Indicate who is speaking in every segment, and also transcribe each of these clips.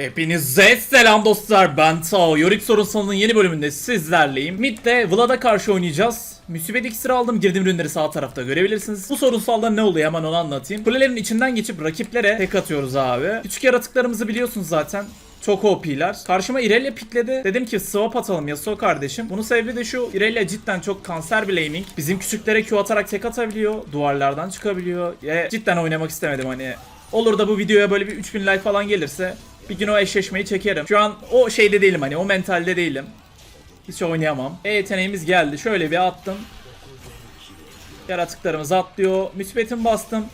Speaker 1: Hepinize selam dostlar ben Tao. Yorick Sorunsalı'nın yeni bölümünde sizlerleyim. Mid'de Vlad'a karşı oynayacağız. Müsibet iksiri aldım girdim ürünleri sağ tarafta görebilirsiniz. Bu sorunsalda ne oluyor hemen onu anlatayım. Kulelerin içinden geçip rakiplere tek atıyoruz abi. Küçük yaratıklarımızı biliyorsunuz zaten. Çok OP'ler. Karşıma Irelia pikledi. Dedim ki swap atalım Yasuo kardeşim. Bunun sebebi de şu. Irelia cidden çok kanser bir laning. Bizim küçüklere Q atarak tek atabiliyor. Duvarlardan çıkabiliyor. Ve cidden oynamak istemedim hani. Olur da bu videoya böyle bir 3000 like falan gelirse bir gün o eşleşmeyi çekerim. Şu an o şeyde değilim hani o mentalde değilim. Hiç oynayamam. E yeteneğimiz geldi. Şöyle bir attım. Yaratıklarımız atlıyor. Müsbetin bastım.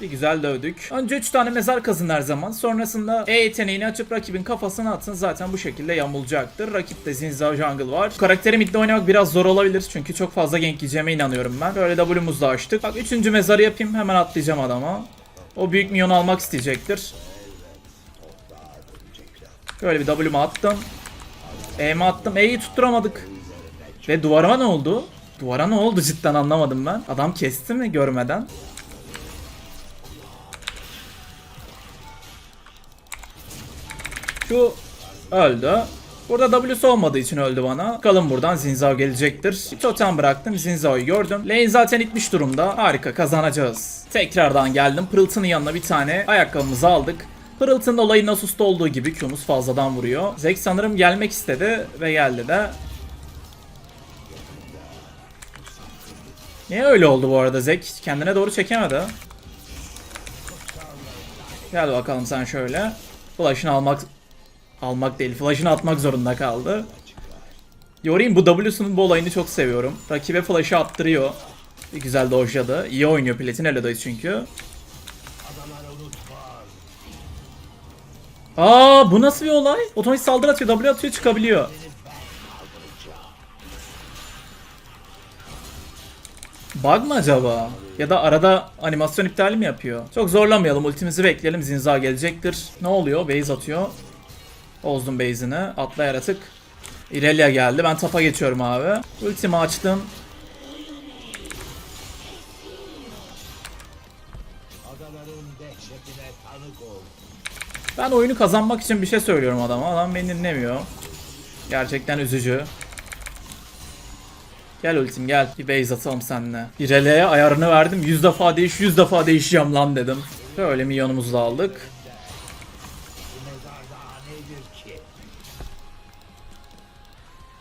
Speaker 1: Bir güzel dövdük. Önce 3 tane mezar kazın her zaman. Sonrasında E yeteneğini açıp rakibin kafasına atın. Zaten bu şekilde yamulacaktır. Rakipte Zinzao Jungle var. Bu karakteri midde oynamak biraz zor olabilir. Çünkü çok fazla gank yiyeceğime inanıyorum ben. Böyle W'muzu da açtık. Bak 3. mezarı yapayım. Hemen atlayacağım adama. O büyük minyon almak isteyecektir. Böyle bir W'mu attım. E'mi attım. E'yi tutturamadık. Ve duvarıma ne oldu? Duvara ne oldu cidden anlamadım ben. Adam kesti mi görmeden? Şu öldü. Burada W'su olmadığı için öldü bana. Bakalım buradan Zinzao gelecektir. Bir totem bıraktım. Zinzao'yu gördüm. Lane zaten itmiş durumda. Harika kazanacağız. Tekrardan geldim. Pırıltının yanına bir tane ayakkabımızı aldık. Pırıltının olayı Nasus'ta olduğu gibi Q'muz fazladan vuruyor. Zek sanırım gelmek istedi ve geldi de. Niye öyle oldu bu arada Zek? Kendine doğru çekemedi. Gel bakalım sen şöyle. Flash'ını almak almak değil, flash'ını atmak zorunda kaldı. Yorayım bu W'sunun bu olayını çok seviyorum. Rakibe flash'ı attırıyor. Güzel dojladı. İyi oynuyor Platin Elo'dayız çünkü. Aa bu nasıl bir olay? Otomatik saldırı atıyor, W atıyor, çıkabiliyor. Bug mı acaba? Ya da arada animasyon iptali mi yapıyor? Çok zorlamayalım, ultimizi bekleyelim. Zinza gelecektir. Ne oluyor? Base atıyor. Bozdum base'ini. Atla yaratık. Irelia geldi. Ben tapa geçiyorum abi. Ultimi açtım. Ben oyunu kazanmak için bir şey söylüyorum adama. Adam beni dinlemiyor. Gerçekten üzücü. Gel ultim gel. Bir base atalım seninle. Irelia'ya ayarını verdim. 100 defa değiş 100 defa değişeceğim lan dedim. Şöyle milyonumuzu da aldık.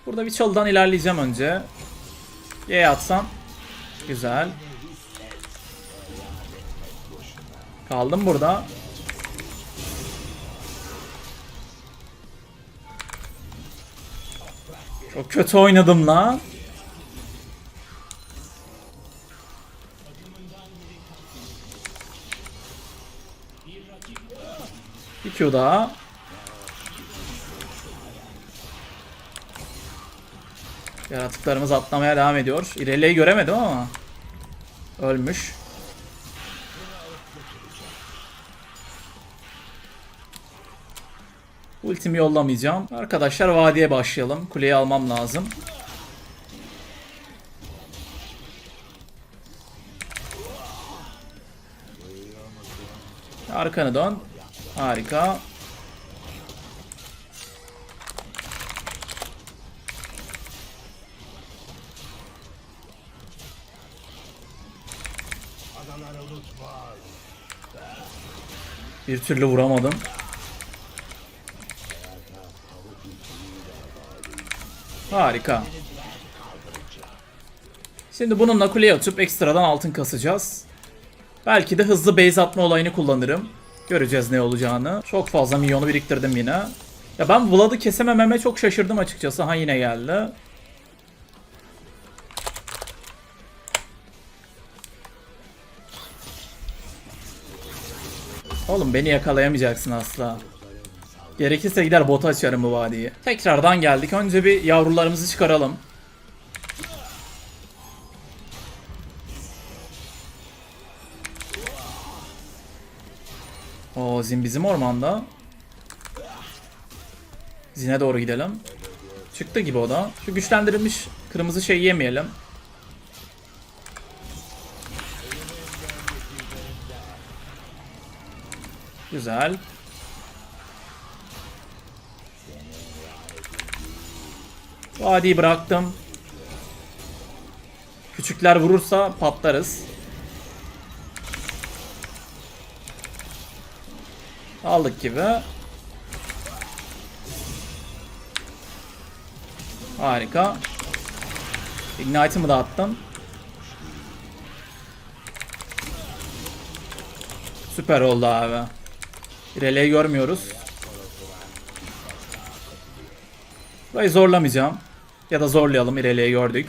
Speaker 1: Burada bir çalıdan ilerleyeceğim önce. Y atsam. Güzel. Kaldım burada. Çok kötü oynadım lan. Bir Q daha. Yaratıklarımız atlamaya devam ediyor. İrelia'yı göremedim ama. Ölmüş. Ultimi yollamayacağım. Arkadaşlar vadiye başlayalım. Kuleyi almam lazım. Arkanı dön. Harika. Bir türlü vuramadım. Harika. Şimdi bununla kuleye atıp ekstradan altın kasacağız. Belki de hızlı base atma olayını kullanırım. Göreceğiz ne olacağını. Çok fazla milyonu biriktirdim yine. Ya ben Vlad'ı kesemememe çok şaşırdım açıkçası. Ha yine geldi. Oğlum beni yakalayamayacaksın asla. Gerekirse gider bota açarım bu vadiyi. Tekrardan geldik. Önce bir yavrularımızı çıkaralım. O Zin bizim ormanda. Zin'e doğru gidelim. Çıktı gibi o da. Şu güçlendirilmiş kırmızı şey yemeyelim. Güzel. Vadiyi bıraktım. Küçükler vurursa patlarız. Aldık gibi. Harika. Ignite'ımı da attım. Süper oldu abi. İreleyi görmüyoruz. Burayı zorlamayacağım. Ya da zorlayalım. İreleyi gördük.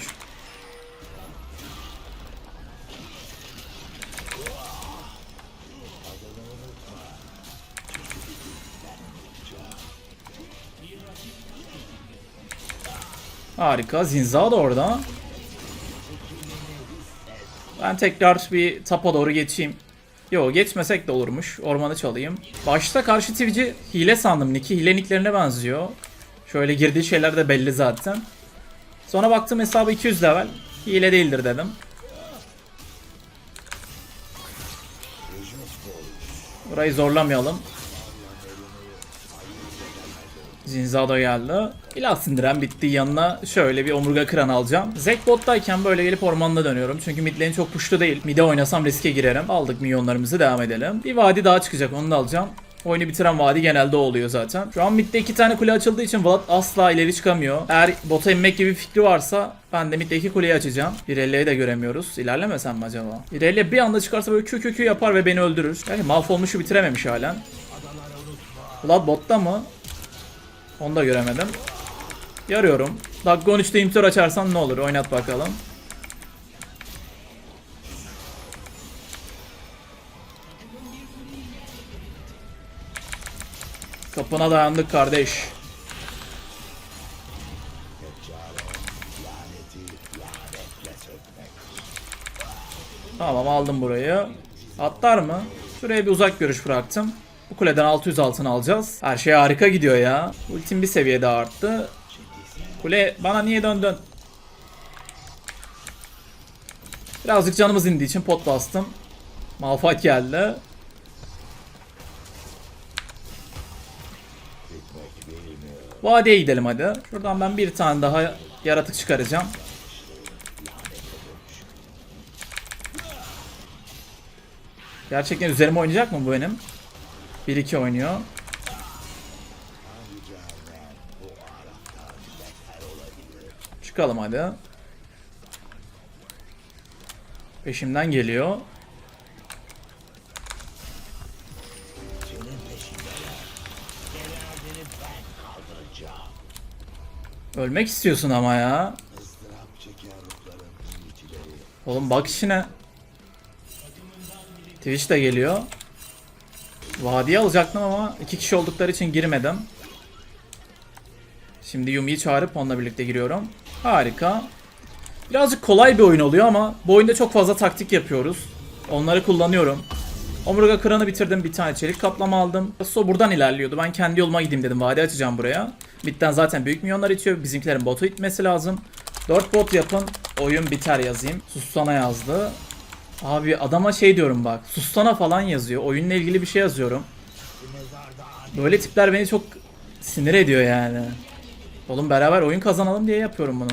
Speaker 1: Harika. Zinza da orada. Ben tekrar bir tapa doğru geçeyim. Yo geçmesek de olurmuş. Ormanı çalayım. Başta karşı Twitch'i hile sandım. Nick'i hile nicklerine benziyor. Şöyle girdiği şeyler de belli zaten. Sonra baktım hesabı 200 level. Hile değildir dedim. Burayı zorlamayalım. Zinzado geldi. İlah sindiren bitti yanına şöyle bir omurga kıran alacağım. Zek bottayken böyle gelip ormanda dönüyorum. Çünkü mid çok puşlu değil. Mid'e oynasam riske girerim. Aldık milyonlarımızı devam edelim. Bir vadi daha çıkacak onu da alacağım. Oyunu bitiren vadi genelde oluyor zaten. Şu an midde iki tane kule açıldığı için Vlad asla ileri çıkamıyor. Eğer bota inmek gibi bir fikri varsa ben de midde iki kuleyi açacağım. Irelia de göremiyoruz. İlerlemesem mi acaba? Irelia bir anda çıkarsa böyle kü kü kü yapar ve beni öldürür. Yani mahvolmuşu bitirememiş halen. Vlad botta mı? Onu da göremedim. Yarıyorum. Dakika 13'te imtör açarsan ne olur? Oynat bakalım. Kapına dayandık kardeş. Tamam aldım burayı. Atlar mı? Şuraya bir uzak görüş bıraktım. Bu kuleden 600 altın alacağız. Her şey harika gidiyor ya. Ultim bir seviye daha arttı. Kule bana niye döndün? Birazcık canımız indiği için pot bastım. Malphite geldi. Vadiye gidelim hadi. Şuradan ben bir tane daha yaratık çıkaracağım. Gerçekten üzerime oynayacak mı bu benim? 1-2 oynuyor. Çıkalım hadi. Peşimden geliyor. Ölmek istiyorsun ama ya. Oğlum bak işine. Twitch de geliyor. Vadiye alacaktım ama iki kişi oldukları için girmedim. Şimdi Yumi'yi çağırıp onunla birlikte giriyorum. Harika. Birazcık kolay bir oyun oluyor ama bu oyunda çok fazla taktik yapıyoruz. Onları kullanıyorum. Omurga kıranı bitirdim. Bir tane çelik kaplama aldım. So buradan ilerliyordu. Ben kendi yoluma gideyim dedim. Vadi açacağım buraya. Bitten zaten büyük milyonlar itiyor. Bizimkilerin botu itmesi lazım. 4 bot yapın. Oyun biter yazayım. Sussana yazdı. Abi adama şey diyorum bak. Sussana falan yazıyor. Oyunla ilgili bir şey yazıyorum. Böyle tipler beni çok sinir ediyor yani. Oğlum beraber oyun kazanalım diye yapıyorum bunu.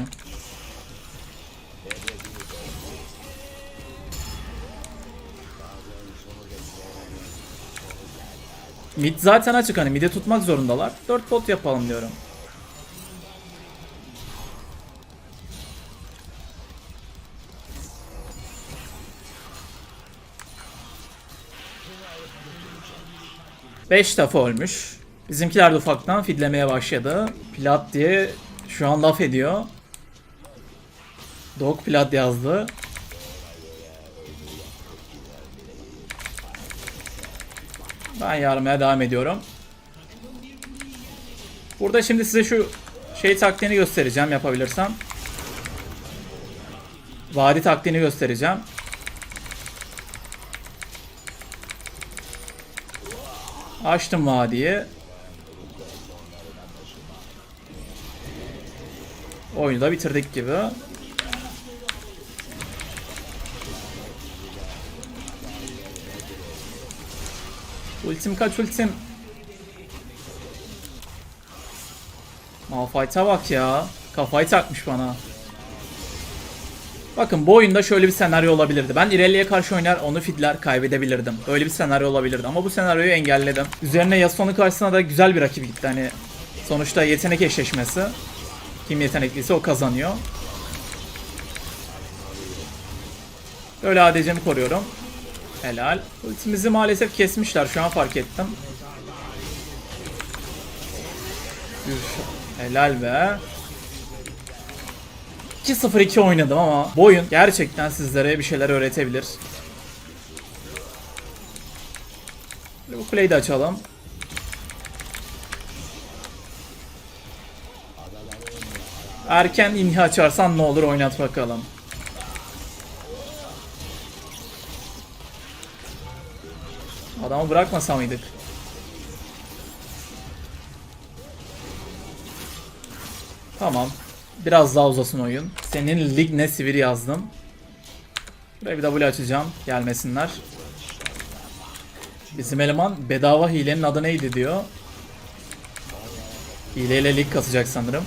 Speaker 1: Mid zaten açık hani mid'e tutmak zorundalar. 4 bot yapalım diyorum. Beş defa ölmüş. Bizimkiler de ufaktan fidlemeye başladı. Plat diye şu an laf ediyor. Dog plat yazdı. Ben yarmaya devam ediyorum. Burada şimdi size şu şey taktiğini göstereceğim yapabilirsem. Vadi taktiğini göstereceğim. Açtım vadiyi. Oyunu da bitirdik gibi. Ultim kaç ultim? Malphite'a bak ya. Kafayı takmış bana. Bakın bu oyunda şöyle bir senaryo olabilirdi. Ben İrelia'ya karşı oynar onu fidler kaybedebilirdim. Öyle bir senaryo olabilirdi ama bu senaryoyu engelledim. Üzerine Yasuo'nun karşısına da güzel bir rakip gitti. Hani sonuçta yetenek eşleşmesi. Kim yetenekliyse o kazanıyor. Böyle ADC'mi koruyorum. Helal. Ultimizi maalesef kesmişler şu an fark ettim. Helal be. 2-0-2 oynadım ama bu oyun gerçekten sizlere bir şeyler öğretebilir. Bu kuleyi de açalım. Erken inhi açarsan ne olur oynat bakalım. Adamı bırakmasa mıydık? Tamam. Biraz daha uzasın oyun. Senin lig ne sivir yazdım. Buraya bir W açacağım. Gelmesinler. Bizim eleman bedava hilenin adı neydi diyor. Hileyle lig kasacak sanırım.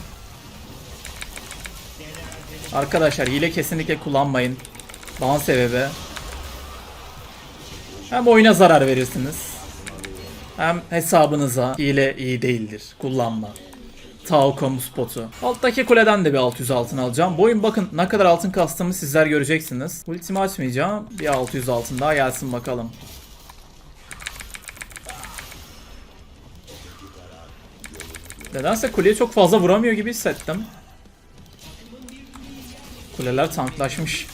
Speaker 1: Arkadaşlar hile kesinlikle kullanmayın. Ban sebebi. Hem oyuna zarar verirsiniz. Hem hesabınıza hile iyi değildir. Kullanma. Taokom spotu. Alttaki kuleden de bir 600 altın alacağım. Bu oyun bakın ne kadar altın kastığımı sizler göreceksiniz. Ultimi açmayacağım. Bir 600 altın daha gelsin bakalım. Nedense kuleye çok fazla vuramıyor gibi hissettim. Kuleler tanklaşmış.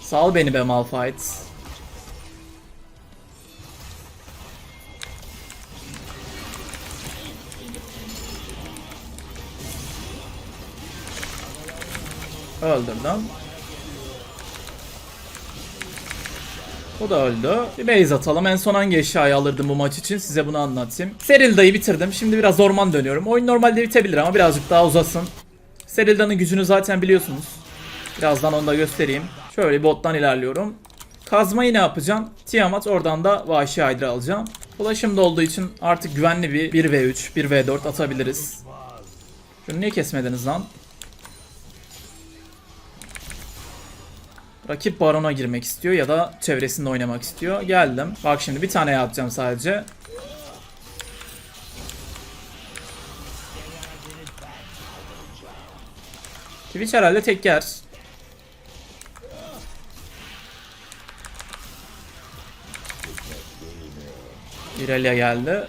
Speaker 1: Sal beni be Malphite. Öldürdüm. O da öldü. Bir base atalım. En son hangi eşyayı alırdım bu maç için size bunu anlatayım. Serilda'yı bitirdim. Şimdi biraz orman dönüyorum. Oyun normalde bitebilir ama birazcık daha uzasın. Serilda'nın gücünü zaten biliyorsunuz. Birazdan onu da göstereyim. Şöyle bottan ilerliyorum. Kazmayı ne yapacağım? Tiamat oradan da Vahşi Hydra alacağım. Ulaşım da olduğu için artık güvenli bir 1v3, 1v4 atabiliriz. Şunu niye kesmediniz lan? Rakip barona girmek istiyor ya da çevresinde oynamak istiyor. Geldim. Bak şimdi bir tane atacağım sadece. Twitch herhalde tek yer. Irelia geldi.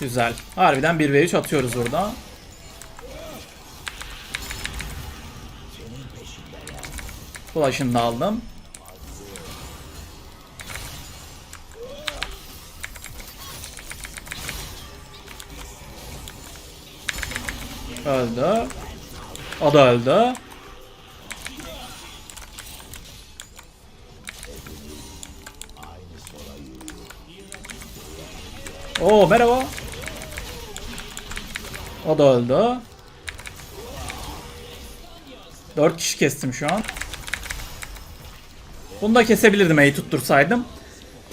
Speaker 1: Güzel. Harbiden 1v3 atıyoruz burada. Flash'ını da aldım. Öldü. O da öldü. Oo merhaba. O da öldü. 4 kişi kestim şu an. Bunu da kesebilirdim E'yi tuttursaydım.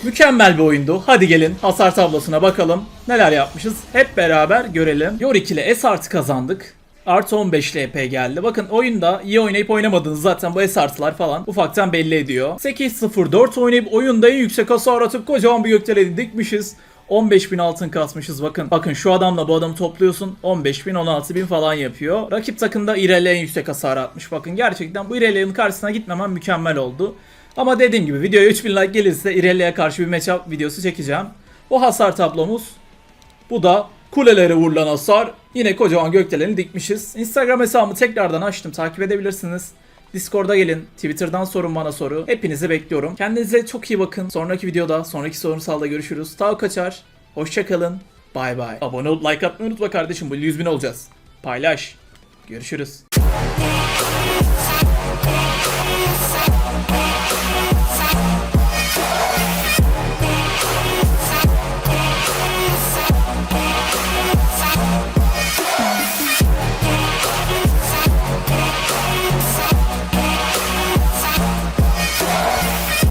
Speaker 1: Mükemmel bir oyundu. Hadi gelin hasar tablosuna bakalım. Neler yapmışız hep beraber görelim. Yorick ile S artı kazandık. Artı 15 LP geldi. Bakın oyunda iyi oynayıp oynamadığınız zaten bu S artılar falan ufaktan belli ediyor. 8-0-4 oynayıp oyunda en yüksek hasar atıp kocaman bir gökdeleni dikmişiz. 15.000 altın kasmışız bakın. Bakın şu adamla bu adamı topluyorsun 15.000 16.000 falan yapıyor. Rakip takımda Irelia en yüksek hasar atmış. Bakın gerçekten bu Irelia'nın karşısına gitmemem mükemmel oldu. Ama dediğim gibi videoya 3000 like gelirse Irelia'ya karşı bir matchup videosu çekeceğim. Bu hasar tablomuz. Bu da kulelere vurulan hasar. Yine kocaman gökdeleni dikmişiz. Instagram hesabımı tekrardan açtım. Takip edebilirsiniz. Discord'a gelin. Twitter'dan sorun bana soru. Hepinizi bekliyorum. Kendinize çok iyi bakın. Sonraki videoda, sonraki sorunsalda görüşürüz. Tav kaçar. Hoşçakalın. Bay bay. Abone olup like atmayı unutma kardeşim. Bu 100 bin olacağız. Paylaş. Görüşürüz.